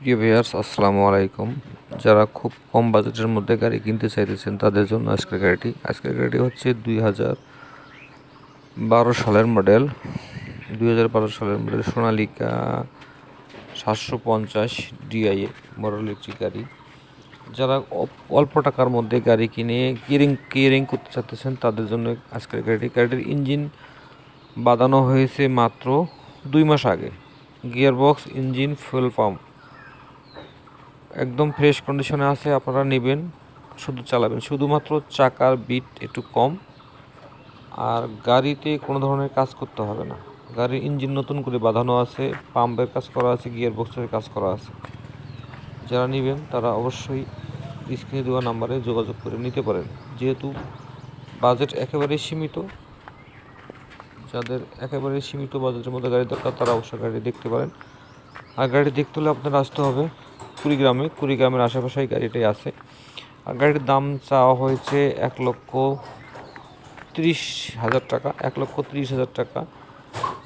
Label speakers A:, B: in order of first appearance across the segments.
A: প্রিয় ভিউয়ার্স, আসসালামু আলাইকুম। যারা খুব কম বাজেটের মধ্যে গাড়ি কিনতে চাইতেছেন, তাদের জন্য আজকের গাড়িটি। আজকের গাড়িটি হচ্ছে দুই হাজার বারো সালের মডেল। দুই হাজার বারো সালের মডেল সোনালিকা সাতশো পঞ্চাশ ডিআইএ মডেল একটি গাড়ি। যারা অল্প টাকার মধ্যে গাড়ি কিনে কিয়ারিং কিয়ারিং করতে চাইতেছেন, তাদের জন্য আজকের গাড়িটি। গাড়িটির ইঞ্জিন বাঁধানো হয়েছে মাত্র দুই মাস আগে। Gearbox, engine, fuel pump. একদম ফ্রেশ কন্ডিশনে আছে, আপনারা নেবেন, শুধু চালাবেন। শুধুমাত্র চাকার বিট একটু কম। আর গাড়িতে কোনো ধরনের কাজ করতে হবে না। গাড়ির ইঞ্জিন নতুন করে বাঁধানো আছে পাম্পের কাজ করা আছে গিয়ার বক্সের কাজ করা আছে। যারা নেবেন, তারা অবশ্যই স্ক্রিনে দেওয়া নাম্বারে যোগাযোগ করে নিতে পারেন। যেহেতু বাজেট একেবারেই সীমিত, যাদের একেবারে সীমিত বাজেটের মধ্যে গাড়ি দরকার, তারা অবশ্যই গাড়ি দেখতে পারেন। আর গাড়ি দেখতে হলে আপনার আসতে হবে কুড়িগ্রামে, কুড়িগ্রামের আশেপাশেই গাড়িটাই আছে। আর গাড়ির দাম চাওয়া হয়েছে এক লক্ষ তিরিশ হাজার টাকা, এক লক্ষ তিরিশ হাজার টাকা,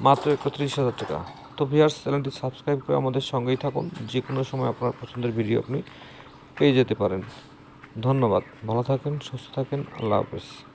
A: মাত্র এক লক্ষ হাজার টাকা। তো ভিয়ার্স চ্যানেলটি সাবস্ক্রাইব করে আমাদের সঙ্গেই থাকুন। যে কোনো সময় আপনার পছন্দের ভিডিও আপনি পেয়ে যেতে পারেন। ধন্যবাদ। ভালো থাকেন, সুস্থ থাকেন। আল্লাহ হাফেজ।